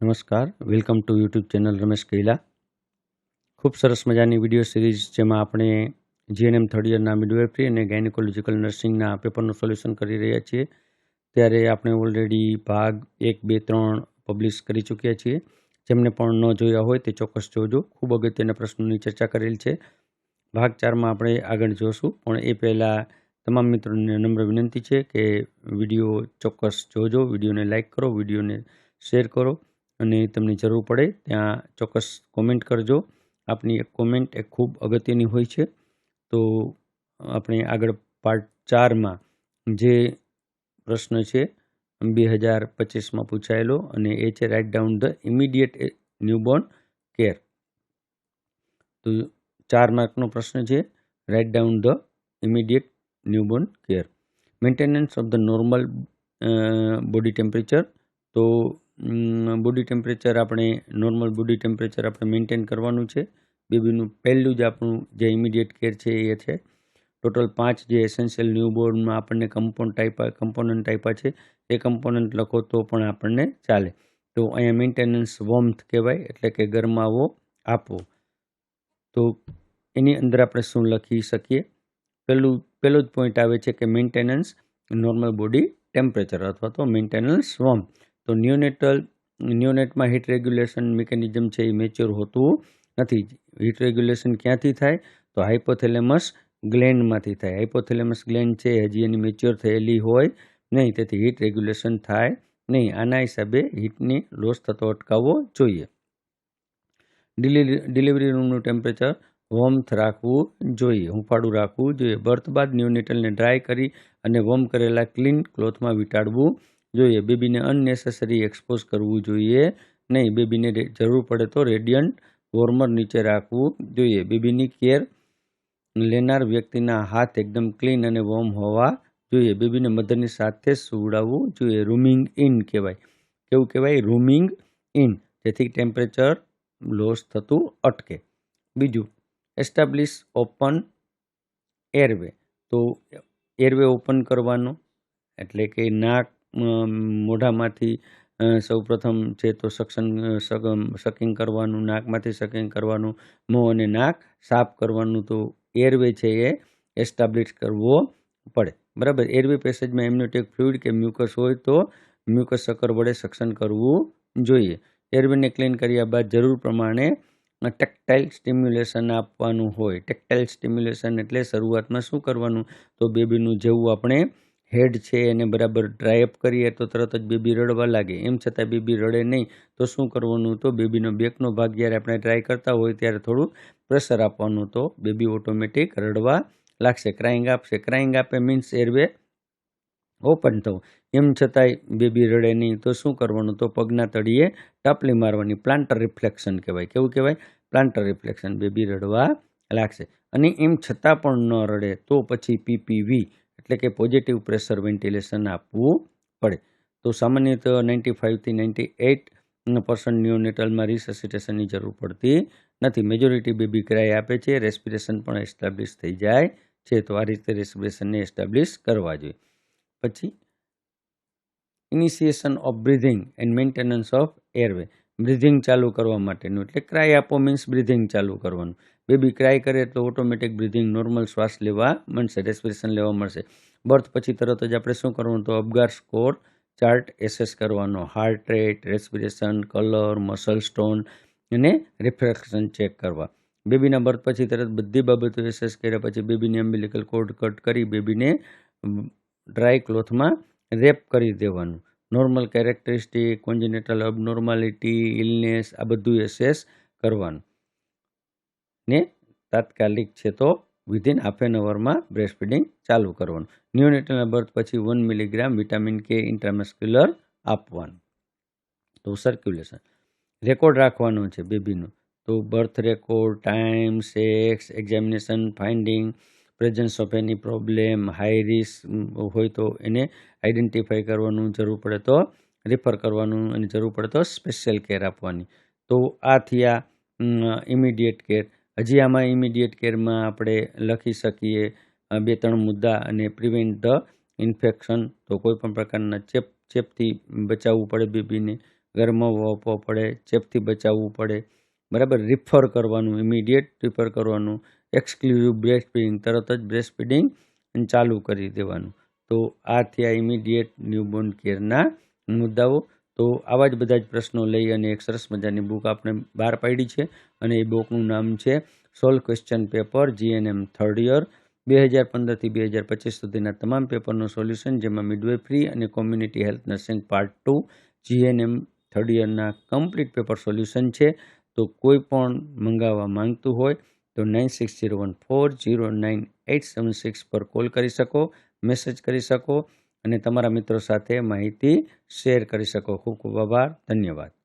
નમસ્કાર. Welcome to YouTube channel Ramesh Kaila. ખૂબ સરસ મજાની વીડિયો સિરીઝ જેમાં આપણે જીએનએમ થર્ડ યરના મિડવેફરી અને ગાયનેકોલોજીકલ નર્સિંગના પેપરનું સોલ્યુશન કરી રહ્યા છીએ. ત્યારે આપણે ઓલરેડી ભાગ એક, બે, ત્રણ પબ્લિશ કરી ચૂક્યા છીએ. જેમને પણ ન જોયા હોય તે ચોક્કસ જોજો. ખૂબ અગત્યના પ્રશ્નોની ચર્ચા કરેલ છે. ભાગ ચારમાં આપણે આગળ જોશું. પણ એ પહેલાં તમામ મિત્રોને નમ્ર વિનંતી છે કે વીડિયો ચોક્કસ જોજો. વિડીયોને લાઇક કરો વિડીયોને શેર કરો. અને તમને જરૂર પડે ત્યાં ચોક્કસ કોમેન્ટ કરજો. આપની એક કોમેન્ટ એ ખૂબ અગત્યની હોય છે. તો આપણે આગળ પાર્ટ ચારમાં જે પ્રશ્ન છે, બે હજાર પચીસમાં પૂછાયેલો અને એ છે write down the immediate newborn care તો ચાર માર્કનો પ્રશ્ન છે write down the immediate newborn care maintenance of the normal body temperature તો બોડી ટેમ્પરેચર આપણે નોર્મલ બોડી ટેમ્પરેચર આપણે મેન્ટેન કરવાનું છે. બેબીનું પહેલું જ આપણું જે ઇમિડિયેટ કેર છે એ છે. ટોટલ પાંચ જે એસેન્શિયલ ન્યૂબોર્નમાં આપણને કમ્પાઉન્ડ ટાઈપ કમ્પોનન્ટ આપ્યા છે, એ કમ્પોનન્ટ લખો તો પણ આપણને ચાલે. તો અહીંયા મેન્ટેનન્સ વોમ્થ કહેવાય, એટલે કે ગરમાવો આપવો. તો એની અંદર આપણે શું લખી શકીએ? પહેલું પહેલો જ પોઈન્ટ આવે છે કે મેન્ટેનન્સ નોર્મલ બોડી ટેમ્પરેચર અથવા તો મેન્ટેનન્સ વોર્મ તો ન્યુનેટલ ન્યુનેટમાં હીટ રેગ્યુલેશન મિકેનિઝમ છે એ મેચ્યોર હોતું નથી. હીટ રેગ્યુલેશન ક્યાંથી થાય? તો હાઇપોથેલેમસ ગ્લેન્ડમાંથી થાય. હાઇપોથેલેમસ ગ્લેન્ડ છે, હજી એની મેચ્યોર થયેલી હોય નહીં, તેથી હીટ રેગ્યુલેશન થાય નહીં. આના હિસાબે હીટની લોસ થતો અટકાવવો જોઈએ. ડિલિવરી રૂમનું ટેમ્પરેચર વોર્મથ રાખવું જોઈએ. હુંફાળું રાખવું જોઈએ. બર્થ બાદ ન્યુનેટલને ડ્રાય કરી અને વોર્મ કરેલા ક્લીન ક્લોથમાં વીંટાળવું જોઈએ. બેબીને અનનેસેસરી એક્સપોઝ કરવું જોઈએ નહીં. બેબીને જરૂર પડે તો રેડિયન્ટ વોર્મર નીચે રાખવું જોઈએ. બેબીની કેર લેનાર વ્યક્તિના હાથ એકદમ ક્લીન અને વોર્મ હોવા જોઈએ. બેબીને મધરની સાથે સુવડાવવું જોઈએ. રૂમિંગ ઇન કહેવાય. કેવું કહેવાય? રૂમિંગ ઇન જેથી ટેમ્પરેચર લોસ થતું અટકે. બીજું એસ્ટાબ્લિશ ઓપન એરવે તો એરવે ઓપન કરવાનો એટલે કે નાક મોઢામાંથી સૌપ્રથમ છે તો સક્શન સકિંગ કરવાનું, નાકમાંથી સકિંગ કરવાનું, મોં અને નાક સાફ કરવાનું તો એરવે છે એ એસ્ટાબ્લિશ કરવો પડે. બરાબર? એરવે પેસેજમાં એમનોટેક ફ્લુઇડ કે મ્યુકસ હોય તો મ્યુકસ સકર વડે સક્શન કરવું જોઈએ. એરવેને ક્લીન કર્યા બાદ જરૂર પ્રમાણે ટેક્ટાઇલ સ્ટિમ્યુલેશન આપવાનું હોય. ટેક્ટાઇલ સ્ટિમ્યુલેશન એટલે શરૂઆતમાં શું કરવાનું? તો બેબીનું જેવું આપણે હેડ છે એને બરાબર ડ્રાયઅપ કરીએ તો તરત જ બેબી રડવા લાગે. એમ છતાં બેબી રડે નહીં, તો શું કરવાનું? તો બેબીનો બેકનો ભાગ જ્યારે આપણે ટ્રાય કરતા હોય ત્યારે થોડું પ્રેશર આપવાનું. તો બેબી ઓટોમેટિક રડવા લાગશે. ક્રાઇંગ આપશે. ક્રાઇંગ આપે મીન્સ એરવે ઓપન થવું. એમ છતાંય બેબી રડે નહીં, તો શું કરવાનું? તો પગના તળિયે ટપલી મારવાની. પ્લાન્ટર રિફ્લેક્શન કહેવાય. કેવું કહેવાય? પ્લાન્ટર રિફ્લેક્શન બેબી રડવા લાગશે. અને એમ છતાં પણ ન રડે, તો પછી પીપીવી એટલે કે પોઝિટિવ પ્રેશર વેન્ટિલેશન આપવું પડે. તો સામાન્યત નાઇન્ટી ફાઇવથી નાઇન્ટી એઇટ પર્સન્ટ ન્યુનેટલમાં રિસસિટેશનની જરૂર પડતી નથી. મેજોરિટી બેબી ક્રાય આપે છે રેસ્પિરેશન પણ એસ્ટાબ્લિશ થઈ જાય છે. તો આ રીતે રેસ્પિરેશનને એસ્ટાબ્લિશ કરવા જોઈએ. પછી initiation of breathing and maintenance of airway breathing ચાલુ કરવા માટેનું. એટલે ક્રાય આપો મીન્સ બ્રિધિંગ ચાલુ કરવાનું. બેબી ક્રાય કરે તો ઓટોમેટિક બ્રિધિંગ નોર્મલ શ્વાસ લેવા મળશે રેસ્પિરેશન લેવા મળશે. બર્થ પછી તરત જ આપણે શું કરવાનું તો અબગાર સ્કોર ચાર્ટ એસેસ કરવાનો. Heart rate respiration colour muscle tone અને રિફ્રેક્શન ચેક કરવા. બેબીના બર્થ પછી તરત બધી બાબતો એસેસ કર્યા પછી બેબીને એમ્બિલિકલ કોડ કટ કરી બેબીને ડ્રાય ક્લોથમાં રેપ કરી દેવાનું. Normal characteristic congenital abnormality illness આ બધું એસેસ કરવાનું. ને તાત્કાલિક છે તો વિધિન હાફ એન અવરમાં બ્રેસ્ટ ફીડિંગ ચાલુ કરવાનું. ન્યુનેટલના બર્થ પછી one milligram vitamin K intramuscular આપવાનું. તો સર્ક્યુલેશન રેકોર્ડ રાખવાનો છે બેબીનો તો birth record time sex examination finding presence of any problem high risk હોય તો એને આઈડેન્ટિફાઈ કરવાનું જરૂર પડે તો રિફર કરવાનું અને જરૂર પડે તો સ્પેશિયલ કેર આપવાની. તો આ થયા ઇમિડિયેટ કેર હજી આમાં ઇમિડિયેટ કેરમાં આપણે લખી શકીએ બે ત્રણ મુદ્દા અને પ્રિવેન્ટ ધ ઇન્ફેક્શન તો કોઈપણ પ્રકારના ચેપ, ચેપથી બચાવવું પડે બેબીને. ગરમાવો આપવો પડે, ચેપથી બચાવવું પડે. બરાબર? રિફર કરવાનું ઇમિડિયેટ રિફર કરવાનું. એક્સક્લુઝિવ બ્રેસ્ટ ફીડિંગ તરત જ બ્રેસ્ટ ફીડિંગ ચાલુ કરી દેવાનું. તો આ થયા ઇમિડિયેટ ન્યૂબોર્ન કેરના મુદ્દાઓ. તો આવા જ બધા જ પ્રશ્નો લઈ અને એક સરસ મજાની બુક આપણે બહાર પાડી છે અને એ બુકનું નામ છે solve question paper GNM third year બે હજાર પંદરથી બે હજાર પચીસ સુધીના તમામ પેપરનું સોલ્યુશન જેમાં મિડવેફ્રી અને community health nursing part two GNM third યરના complete paper solution છે. તો કોઈ પણ મંગાવવા માંગતું હોય તો nine six zero one four zero nine eight seven six પર કોલ કરી શકો મેસેજ કરી શકો અને તમારા મિત્રો સાથે માહિતી શેર કરી શકો. ખૂબ ખૂબ આભાર. ધન્યવાદ.